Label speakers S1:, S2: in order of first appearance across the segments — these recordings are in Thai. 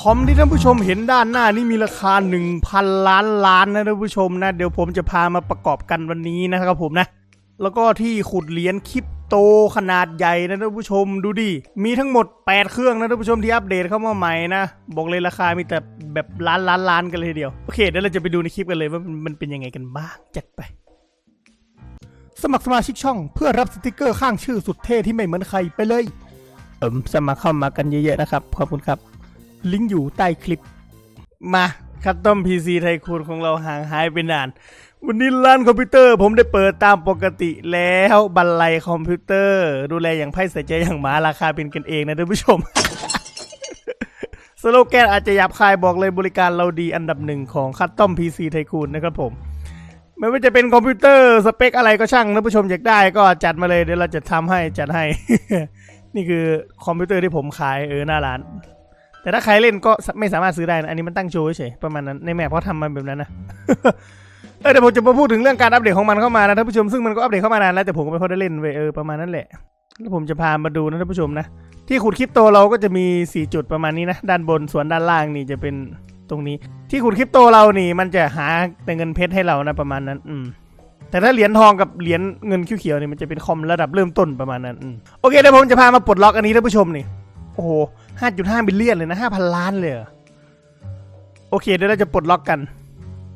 S1: คอมที่ท่านผู้ชมเห็นด้านหน้านี่มีราคา 1,000 ล้านล้านนะท่านผู้ชมนะ เดี๋ยวผมจะพามาประกอบกันวันนี้นะครับผมนะ แล้วก็ที่ขุดเหรียญคริปโตขนาดใหญ่นะท่านผู้ชมดูดิ มีทั้งหมด 8 เครื่องนะท่านผู้ชมที่อัปเดตเข้ามาใหม่นะ บอกเลยราคามีแต่แบบล้านล้านล้านกันเลยทีเดียว โอเคเดี๋ยวเราจะไปดูในคลิปกันเลยว่ามันมันเป็นยังไงกันบ้างจัดไปสมัครสมาชิกช่องเพื่อรับสติกเกอร์ข้างชื่อสุดเท่ที่ไม่เหมือนใครไปเลย เอิมสมัครเข้ามากันเยอะๆนะครับขอบคุณครับ ลิงก์อยู่ใต้คลิป มาคัตตอมพีซีไทคูนของเราห่างหายไปนาน วันนี้ร้านคอมพิวเตอร์ผมได้เปิดตามปกติแล้วบันไลคอมพิวเตอร์ ดูแลอย่างไพ่ใส่ใจอย่างหมาราคาเป็นกันเองนะท่านผู้ชม สโลแกนอาจจะหยาบคายบอกเลยบริการเราดีอันดับหนึ่งของคัตตอมพีซีไทคูนนะครับผมไม่ว่าจะเป็นคอมพิวเตอร์สเปคอะไรก็ช่างท่านผู้ชมอยากได้ก็จัดมาเลยเดี๋ยวเราจะทำให้จัดให้ นี่คือคอมพิวเตอร์ที่ผมขายเออหน้าร้าน แต่ถ้าใครเล่นก็ไม่สามารถซื้อได้นะ อันนี้มันตั้งโชว์เฉยประมาณนั้นในแมปเขาะทำมาแบบนั้นนะเออเดี๋ยวผมจะมาพูดถึงเรื่องการอัปเดตของมันเข้ามานะท่านผู้ชมซึ่งมันก็อัปเดตเข้ามานานแล้วแต่ผมก็ไม่ค่อยได้เล่นเวเออประมาณนั้นแหละแล้วผมจะพามาดูนะท่านผู้ชมนะ ที่ขุดคริปโตเราก็จะมี 4 จุดประมาณนี้นะ ด้านบนส่วนด้านล่างนี่จะเป็นตรงนี้ ที่ขุดคริปโตเรานี่ มันจะหาแต่เงินเพชรให้เรานะประมาณนั้น อืมแต่ถ้าเหรียญทองกับเหรียญเงินเขียวๆนี่มันจะเป็นคอมระดับเริ่มต้นประมาณนั้นอืมโอเคเดี๋ยวผมจะพามาปลดล็อกอันนี้ท่านผู้ชมนี่โอ้โห ห้าจุดห้าบิลเลียนเลยนะห้าพันล้านเลยโอเคเดี๋ยวเราจะปลดล็อกกัน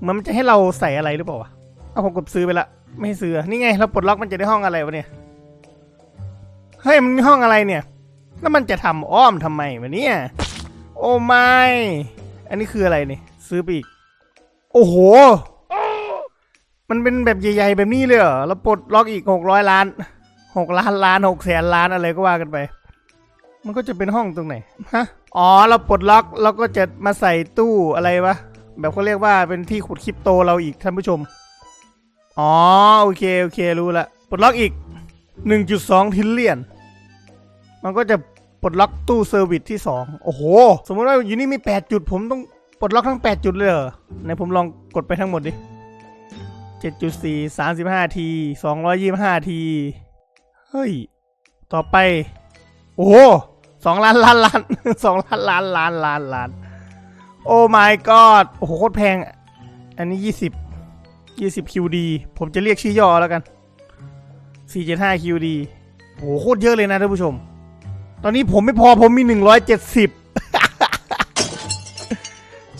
S1: มันจะให้เราใส่อะไรหรือเปล่าวะเอาผมกดซื้อไปละไม่ซื้อนี่ไง เราปลดล็อกมันจะได้ห้องอะไรวะเนี่ยเฮ้ยมันมีห้องอะไรเนี่ย แล้วมันจะทำอ้อมทำไมวะเนี่ยโอ้ไม่อันนี้คืออะไรเนี่ยซื้อไปอีกโอ้โห มันเป็นแบบใหญ่ๆแบบนี้เลยเหรอแล้วปลดล็อกอีกหกร้อยล้านหกล้านล้านหกแสนล้านอะไรก็ว่ากันไป มันก็จะเป็นห้องตรงไหนฮะอ๋อเราปลดล็อกเราก็จะมาใส่ตู้อะไรวะแบบเขาเรียกว่าเป็นที่ขุดคริปโตเราอีกท่านผู้ชมอ๋อโอเคโอเครู้ละปลดล็อกอีก 1.2ทิลเลียน มันก็จะปลดล็อกตู้เซอร์วิสที่ 2 โอ้โห สมมติว่าอยู่นี่มี 8 จุด ผมต้องปลดล็อกทั้ง 8 จุดเลยเหรอไหนผมลองกดไปทั้งหมดดิ 7.4 35 ที 225 ที เฮ้ย ต่อไป โอ้โห สองล้านล้านล้านสองล้านล้านล้านล้านล้านโอ้ my god โอ้โหโคตรแพง อันนี้ยี่สิบยี่สิบ QD ผมจะเรียกชื่อย่อแล้วกันสี่เจ็ดห้า QD โอ้โหโคตรเยอะเลยนะท่านผู้ชม ตอนนี้ผมไม่พอผมมีหนึ่งร้อยเจ็ดสิบ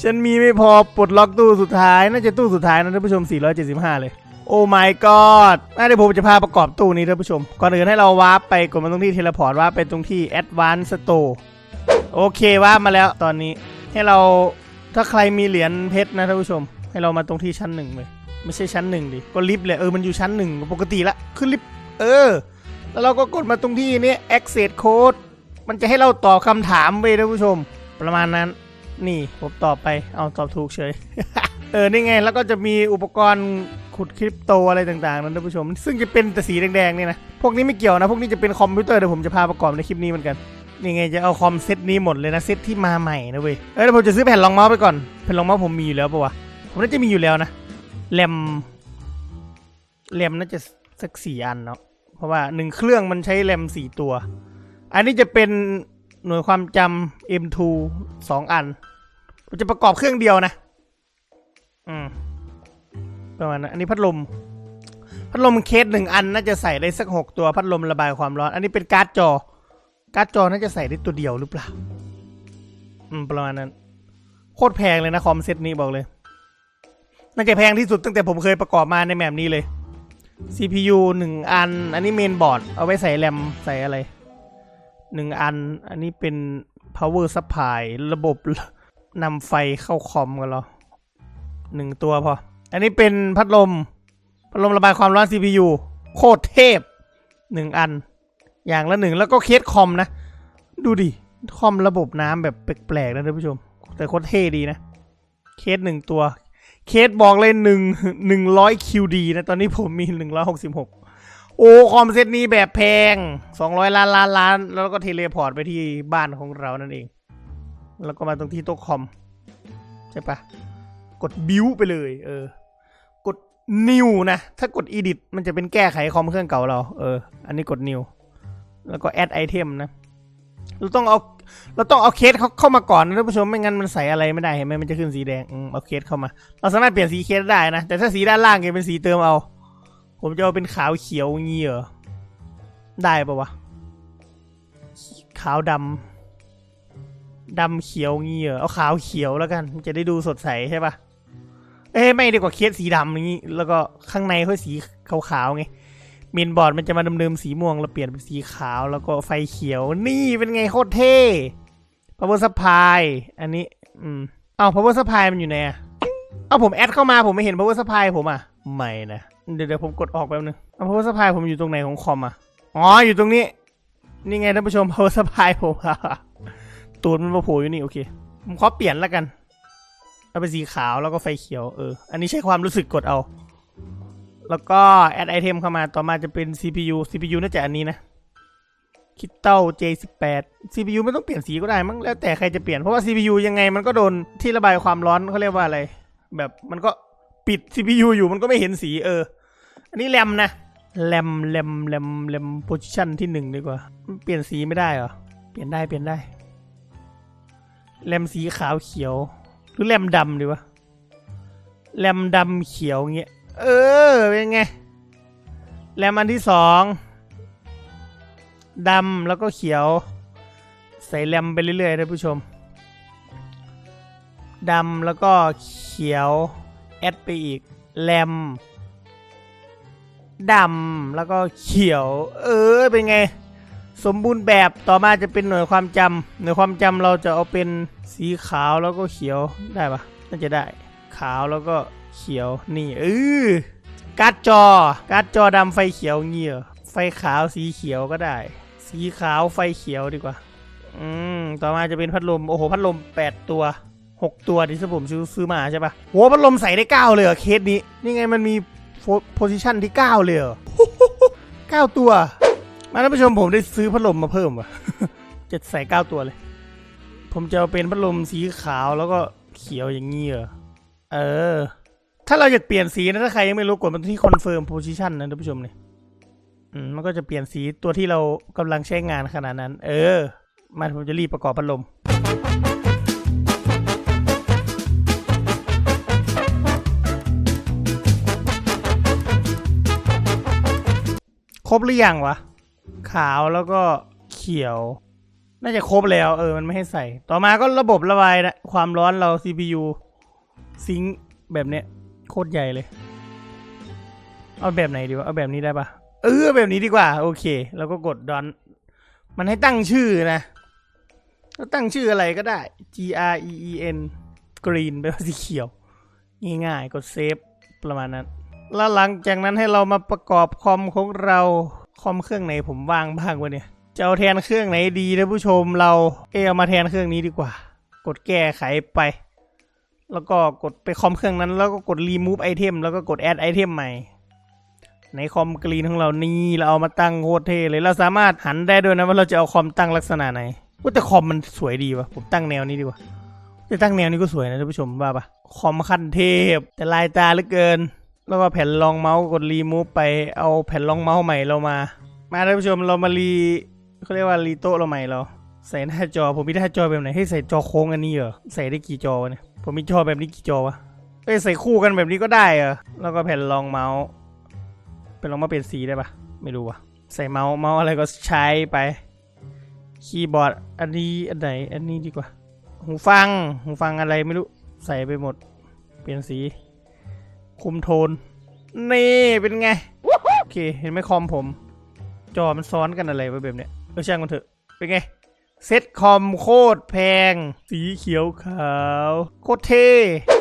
S1: ฉันมีไม่พอปลดล็อกตู้สุดท้าย น่าจะตู้สุดท้ายนะท่านผู้ชม 475 เลย โอ้ my god น่าเดี๋ยวผมจะพาประกอบตู้นี้ท่านผู้ชม ก่อนอื่นให้เราวาร์ปไปกดมาตรงที่เทเลพอร์ตวาร์ปไปตรงที่ Advanced Store โอเควาร์ปมาแล้วตอนนี้ ให้เราถ้าใครมีเหรียญเพชรนะท่านผู้ชม ให้เรามาตรงที่ชั้นหนึ่งเลย ไม่ใช่ชั้นหนึ่งดิ ก็ลิฟต์เลยเออ มันอยู่ชั้นหนึ่งปกติละ ขึ้นลิฟต์ เออ แล้วเราก็กดมาตรงที่นี้ access code มันจะให้เราตอบคำถามไปท่านผู้ชม ประมาณนั้น นี่ผมตอบไป เอาตอบถูกเฉย เออ นี่ไง แล้วก็จะมีอุปกรณ์ ขุดคริปโตอะไรต่างๆนะท่านผู้ชม ซึ่งจะเป็นแต่สีแดงๆเนี่ยนะ พวกนี้ไม่เกี่ยวนะ พวกนี้จะเป็นคอมพิวเตอร์เดี๋ยวผมจะพาประกอบในคลิปนี้เหมือนกัน นี่ไงจะเอาคอมเซตนี้หมดเลยนะเซตที่มาใหม่นะเว้ย เออเดี๋ยวผมจะซื้อแผ่นรองเมาส์ไปก่อน แผ่นรองเมาส์ผมมีอยู่แล้วปะวะ ผมน่าจะมีอยู่แล้วนะแรมแรมน่าจะสักสี่อันเนาะ เพราะว่าหนึ่งเครื่องมันใช้แรมสี่ตัว อันนี้จะเป็นหน่วยความจำ M2 สองอันผมจะประกอบเครื่องเดียวนะ อืม ประมาณนั้นอันนี้พัดลม พัดลมเคสหนึ่งอันน่าจะใส่ได้สักหกตัวพัดลมระบายความร้อน อันนี้เป็นการ์ดจอ การ์ดจอน่าจะใส่ได้ตัวเดียวหรือเปล่า อืมประมาณนั้น โคตรแพงเลยนะคอมเซตนี้บอกเลย น่าจะแพงที่สุดตั้งแต่ผมเคยประกอบมาในแมปนี้เลย CPU หนึ่งอัน อันนี้เมนบอร์ดเอาไว้ใส่แรมใส่อะไรหนึ่งอัน อันนี้เป็น power supply ระบบนำไฟเข้าคอมกันหรอหนึ่งตัวพอ อันนี้เป็นพัดลม พัดลมระบายความร้อน CPU โคตรเทพหนึ่งอัน อย่างละหนึ่งแล้วก็เคสคอมนะ ดูดิ คอมระบบน้ำแบบแปลกๆนะท่านผู้ชม แต่โคตรเท่ดีนะ เคสหนึ่งตัว เคสบอกเลยหนึ่งหนึ่งร้อยคิวดีนะ ตอนนี้ผมมีหนึ่งร้อยหกสิบหกโอ้คอมเซตนี้แบบแพงสองร้อยล้านล้านล้าน แล้วก็เทเลพอร์ตไปที่บ้านของเรานั่นเอง แล้วก็มาตรงที่โต๊ะคอม ใช่ปะ กดบิวไปเลย เออ กด new นะ ถ้ากด edit มันจะเป็นแก้ไขคอมเครื่องเก่าเรา เออ อันนี้กด new แล้วก็ add item นะ เราต้องเอาเราต้องเอาเคสเขาเข้ามาก่อนนะท่านผู้ชมไม่งั้นมันใส่อะไรไม่ได้เห็นไหมมันจะขึ้นสีแดงอืมเอาเคสเข้ามา เราสามารถเปลี่ยนสีเคสได้นะ แต่ถ้าสีด้านล่างเนี่ยเป็นสีเติมเอา ผมจะเอาเป็นขาวเขียวงี้เหรอได้ปะวะขาวดำดำเขียวงี้เหรอเอาขาวเขียวแล้วกันมันจะได้ดูสดใสใช่ปะ เอ้ไม่ดีกว่าเคสสีดำอย่างงี้ แล้วก็ข้างในค่อยสีขาวๆไงเมนบอร์ดมันจะมาดำเนินสีม่วงแล้วเปลี่ยนเป็นสีขาวแล้วก็ไฟเขียวนี่เป็นไงโคตรเท่ power supply อันนี้ อืมเอ้า power supply มันอยู่ไหนอะเอาผมแอดเข้ามาผมไม่เห็น power supply ผมอะ ไม่นะ เดี๋ยวเดี๋ยวผมกดออกแป๊บนึงเอา power supply ผมอยู่ตรงไหนของคอมอะ อ๋อ อยู่ตรงนี้ นี่ไงท่านผู้ชม power supply ผมอะตูดมันมาโผล่อยู่นี่โอเค ผมขอเปลี่ยนแล้วกัน เอาเป็นสีขาวแล้วก็ไฟเขียวเออ อันนี้ใช้ความรู้สึกกดเอา แล้วก็แอดไอเทมเข้ามาต่อมาจะเป็น CPU CPU น่าจะอันนี้นะคิตเต้า J18 CPU ไม่ต้องเปลี่ยนสีก็ได้มั้งแล้วแต่ใครจะเปลี่ยนเพราะว่า CPU ยังไงมันก็โดนที่ระบายความร้อนเขาเรียกว่าอะไร แบบมันก็ปิด CPU อยู่มันก็ไม่เห็นสีเออ อันนี้แรมนะแรมแรมแรมแรมโพซิชันที่หนึ่งดีกว่า เปลี่ยนสีไม่ได้เหรอ เปลี่ยนได้เปลี่ยนได้แรมสีขาวเขียว หรือแรมดำดีวะแรมดำเขียวเงี้ย เออ เป็นไง แรมอันที่สองดำแล้วก็เขียว ใส่แรมไปเรื่อยๆท่านผู้ชมดำแล้วก็เขียว แอดไปอีก แรมดำแล้วก็เขียว เออ เป็นไง สมบูรณ์แบบต่อมาจะเป็นหน่วยความจำหน่วยความจำเราจะเอาเป็นสีขาวแล้วก็เขียวได้ปะน่าจะได้ ขาวแล้วก็เขียวนี่เออการ์ดจอการ์ดจอดำไฟเขียวเงี้ยไฟขาวสีเขียวก็ได้ สีขาวไฟเขียวดีกว่า อืมต่อมาจะเป็นพัดลม โอ้โห พัดลม 8 ตัว 6 ตัวที่ผมซื้อมาใช่ปะโหพัดลมใส่ได้ 9 เลยเหรอเคสนี้ นี่ไงมันมีโพซิชันที่ 9 เลยเหรอ9ตัว มาท่านผู้ชมผมได้ซื้อพัดลมมาเพิ่มว่ะเจะใส่9ตัวเลย ผมจะเอาเป็นพัดลมสีขาวแล้วก็เขียวอย่างงี้เหรอเออ ถ้าเราอยากเปลี่ยนสีนะถ้าใครยังไม่รู้กดมาที่ confirm position นะท่านผู้ชมเนี่ยอืมมันก็จะเปลี่ยนสีตัวที่เรากำลังใช้งานขนาดนั้น เออมาผมจะรีบประกอบพัดลมครบหรือยังวะ ขาวแล้วก็เขียว น่าจะครบแล้ว เออ มันไม่ให้ใส่ ต่อมาก็ระบบระบายนะความร้อนเรา CPU ซิงแบบเนี้ย โคตรใหญ่เลย เอาแบบไหนดีวะ เอาแบบนี้ได้ปะเออ แบบนี้ดีกว่า โอเค แล้วก็กดดอน มันให้ตั้งชื่อนะก็ตั้งชื่ออะไรก็ได้ G R E E N green แปลว่าสีเขียว ง่ายๆ กดเซฟประมาณนั้น แล้วหลังจากนั้นให้เรามาประกอบคอมของเรา คอมเครื่องไหนผมว่างบ้างวะเนี่ยจะเอาแทนเครื่องไหนดีนะผู้ชมเราเอเอามาแทนเครื่องนี้ดีกว่า กดแก้ไขไป แล้วก็กดไปคอมเครื่องนั้น แล้วก็กด remove item แล้วก็กด add item ใหม่ในคอมกรีนของเรานี่เราเอามาตั้งโคตรเท่เลยเราสามารถหันได้ด้วยนะว่าเราจะเอาคอมตั้งลักษณะไหนว่าแต่คอมมันสวยดีวะผมตั้งแนวนี้ดีกว่าจะตั้งแนวนี้ก็สวยนะท่านผู้ชมว่าปะคอมขั้นเทพแต่ลายตาเหลือเกิน แล้วก็แผ่นรองเมาส์กดรีมูฟไปเอาแผ่นรองเมาส์ใหม่เรามา มาท่านผู้ชมเรามารีเขาเรียกว่ารีโต๊ะเราใหม่เรา ใส่หน้าจอผมมีหน้าจอแบบไหนให้ใส่จอโค้งอันนี้เหรอใส่ได้กี่จอวะเนี่ยผมมีจอแบบนี้กี่จอวะเอ้ยใส่คู่กันแบบนี้ก็ได้เหรอแล้วก็แผ่นรองเมาส์เป็นลองมาเปลี่ยนสีได้ปะไม่รู้วะใส่เมาส์เมาส์อะไรก็ใช้ไปคีย์บอร์ดอันนี้อันไหนอันนี้ดีกว่า หูฟัง หูฟังอะไรไม่รู้ ใส่ไปหมด เปลี่ยนสี คุมโทน นี่เป็นไง โอเค เห็นไหมคอมผม จอมันซ้อนกันอะไรไว้แบบเนี้ยเออช่างมันเถอะ เป็นไง เซ็ตคอมโคตรแพง สีเขียวขาว โคตรเท่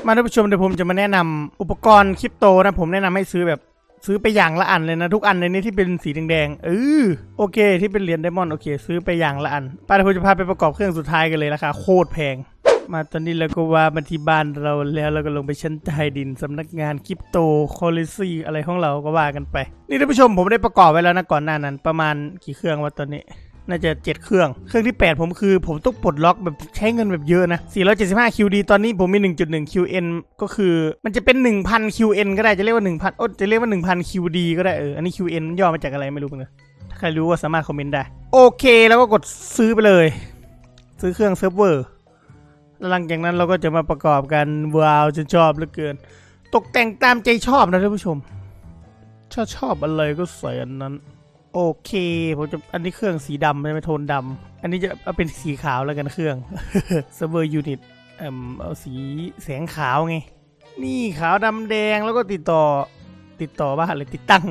S1: มาท่านผู้ชมเดี๋ยวผมจะมาแนะนำอุปกรณ์คริปโตนะ ผมแนะนำให้ซื้อแบบซื้อไปอย่างละอันเลยนะ ทุกอันในนี้ที่เป็นสีแดงๆเออโอเค ที่เป็นเหรียญไดมอนด์โอเค ซื้อไปอย่างละอันป้าเดี๋ยวผมจะพาไปประกอบเครื่องสุดท้ายกันเลยราคาโคตรแพง มาตอนนี้เราก็ว่ามาที่บ้านเราแล้วเราก็ลงไปชั้นใต้ดินสำนักงานคริปโตโคลเลซีอะไรของเราก็ว่ากันไป นี่ท่านผู้ชมผมได้ประกอบไว้แล้วนะก่อนหน้านั้น ประมาณกี่เครื่องวะตอนนี้น่าจะ 7 เครื่อง เครื่องที่ 8 ผมคือ ผมต้องปลดล็อกแบบใช้เงินแบบเยอะนะ 475 QD ตอนนี้ผมมี 1.1 QN ก็คือมันจะเป็น 1,000 QN ก็ได้ จะเรียกว่า 1,000โอ้จะเรียกว่า 1,000 QD ก็ได้ เออ อันนี้ QN มันย่อมาจากอะไรไม่รู้เหมือนกัน ถ้าใครรู้ก็สามารถคอมเมนต์ได้ โอเค แล้วก็กดซื้อไปเลย ซื้อเครื่องเซิร์ฟเวอร์ หลังจากนั้นเราก็จะมาประกอบกันว้าวจะชอบเหลือเกิน ตกแต่งตามใจชอบนะท่านผู้ชมถ้าชอบอะไรก็ใส่อันนั้น โอเคผมจะอันนี้เครื่องสีดำใช่ไหมโทนดำอันนี้จะเอาเป็นสีขาวแล้วกันเครื่องเซิร์ฟเวอร์ยูนิตเอ่มเอาสีแสงขาวไง นี่ขาวดำแดงแล้วก็ติดต่อติดต่อว่าอะไรติดตั้ง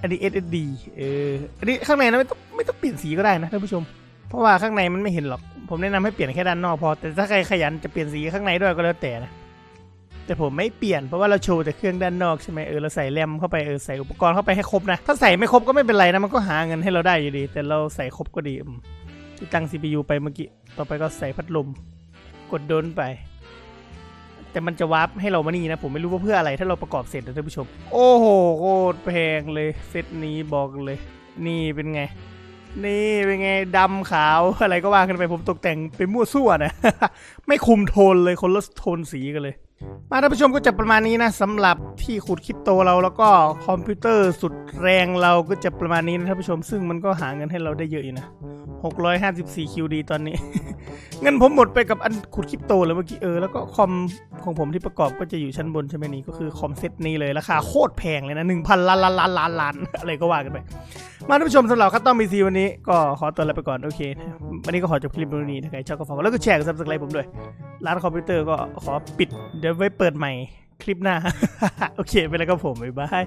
S1: อันนี้ SSD เอออันนี้ข้างในนะไม่ต้องไม่ต้องเปลี่ยนสีก็ได้นะท่านผู้ชม เพราะว่าข้างในมันไม่เห็นหรอก ผมแนะนำให้เปลี่ยนแค่ด้านนอกพอ แต่ถ้าใครขยันจะเปลี่ยนสีข้างในด้วยก็แล้วแต่นะ แต่ผมไม่เปลี่ยนเพราะว่าเราโชว์แต่เครื่องด้านนอกใช่ไหมเออเราใส่แรมเข้าไปเออใส่อุปกรณ์เข้าไปให้ครบนะ ถ้าใส่ไม่ครบก็ไม่เป็นไรนะมันก็หาเงินให้เราได้อยู่ดี แต่เราใส่ครบก็ดีติดตั้ง CPU ไปเมื่อกี้ต่อไปก็ใส่พัดลม กดโดนไป แต่มันจะวาร์ปให้เรามานี่นะ ผมไม่รู้ว่าเพื่ออะไรถ้าเราประกอบเสร็จนะท่านผู้ชม โอ้โหโคตรแพงเลยเซตนี้บอกเลย นี่เป็นไง นี่เป็นไงดำขาวอะไรก็ว่ากันไปผมตกแต่งเป็นมั่วซั่วนะ ไม่คุมโทนเลยคนละโทนสีกันเลย มาท่านผู้ชมก็จะประมาณนี้นะสำหรับที่ขุดคริปโตเราแล้วก็คอมพิวเตอร์สุดแรงเราก็จะประมาณนี้นะท่านผู้ชม ซึ่งมันก็หาเงินให้เราได้เยอะอยู่นะ 654 QD ตอนนี้ เงินผมหมดไปกับอันขุดคริปโตแล้วเมื่อกี้เออแล้วก็คอมของผมที่ประกอบก็จะอยู่ชั้นบนใช่ไหมนี่ก็คือคอมเซ็ตนี้เลยราคาโคตรแพงเลยนะ 1,000ล้านล้านล้านล้านล้านอะไรก็ว่ากันไป มาท่านผู้ชมสำหรับคัตตอมบีซีวันนี้ก็ขอตัวลาไปก่อนโอเควันนี้ก็ขอจบคลิปตรงนี้ถ้าใครชอบก็ฝากกดไลค์กดแชร์กดซับสไครต์ผมด้วยร้านคอมพิวเตอร์ก็ขอปิดเดี๋ยวไว้เปิดใหม่คลิปหน้า โอเค ไปแล้วก็ผม บ๊ายบาย